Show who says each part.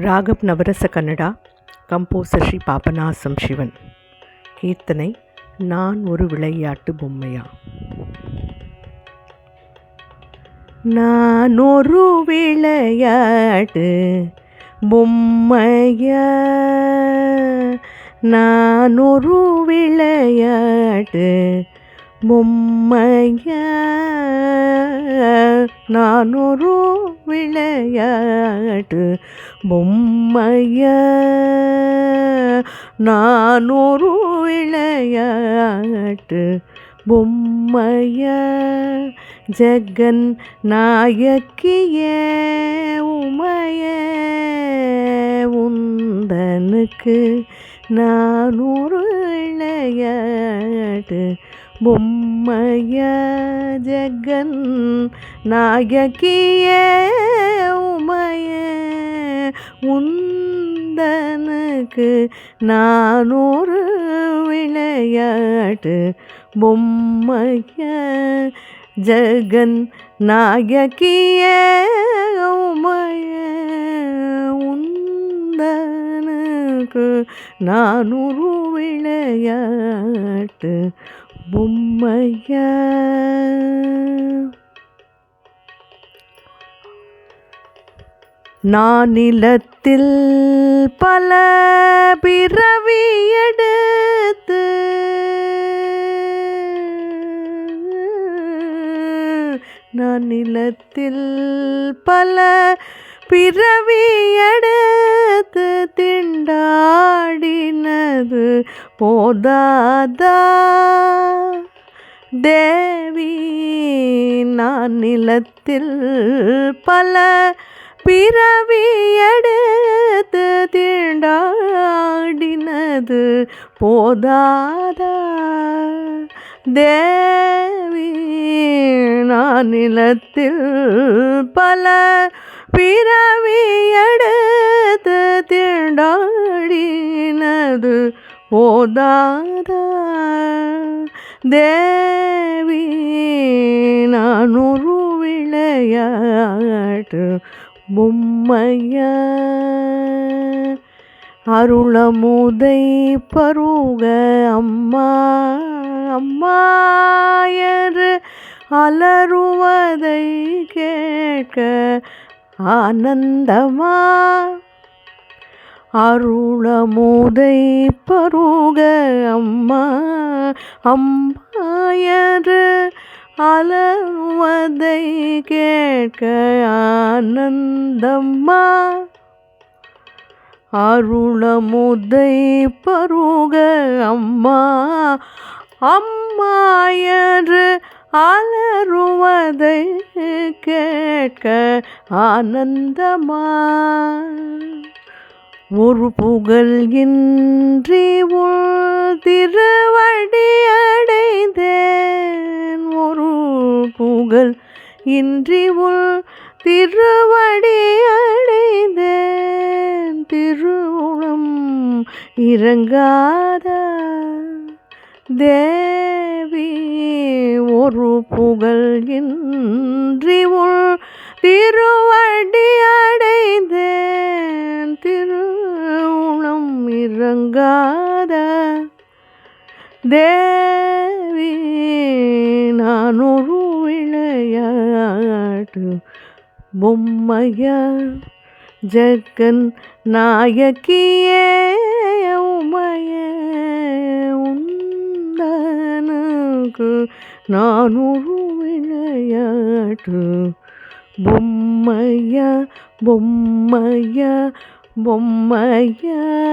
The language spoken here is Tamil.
Speaker 1: ராகப் நவரச கன்னடா கம்போசர் ஸ்ரீ பாபநாசம் சிவன். கீர்த்தனை நான் ஒரு விளையாட்டு பொம்மையா? நான் ஒரு விளையாட்டு பொம்மையா? நான் ஒரு விளையாட்டு பொம்மையா? நான் ஒரு விளையாட்டு பொம்மைய நான் ஒரு விளையாட்டு பொம்மைய ஜெகன் நாயக்கிய உமைய உந்தனுக்கு நான் ஒரு விளையாட்டு பொம்மைய ஜெகன் நாயக்கிய உமைய உந்தனுக்கு நான் ஒரு விளையாட்டு. பொம்மைய ஜகன் நாயகிய உமைய உந்தனுக்கு நான் ஒரு விளையாட்டு. பொம்மையா நானிலத்தில் பல பிறவி எடுத்து நானிலத்தில் பல பிறவி எடுத்து திண்டாடினது போதாதா? தேவி நான் நிலத்தில் பல பிறவி எடுத்து திண்டாடினது போதாதா தேவி. நான் நிலத்தில் பல பிறவி எடுத்து திண்டாடினது போதாதா தேவி. நான் ஒரு விளையாட்டு பொம்மையா அருளமுதை பருக அம்மா அம்மாயர் அலறுவதை கேட்க ஆனந்தமா? அருளமுதை பருக அம்மா அம்மாயர் அலறுவதை கேட்க ஆனந்தம்மா. அருளமுதை பருக அம்மா. அம்மா என்று அலறுவதை கேட்க ஆனந்தமா ஒரு புகழ் இன்றி உள் திருவடி இன்றி உள் திருவடி அடைந்த திருவுளம் இறங்காத தேவி ஒரு புகழ் இன்றி உள் திருவடி அடைந்த திருவுளம் இறங்காத தேவி. விளையாட்டு பொம்மையா ஜெகன் நாயக்கியே உமைய உந்தனுக்கு நான் ஒரு விளையாட்டு. பொம்மையா பொம்மையா பொம்மையா.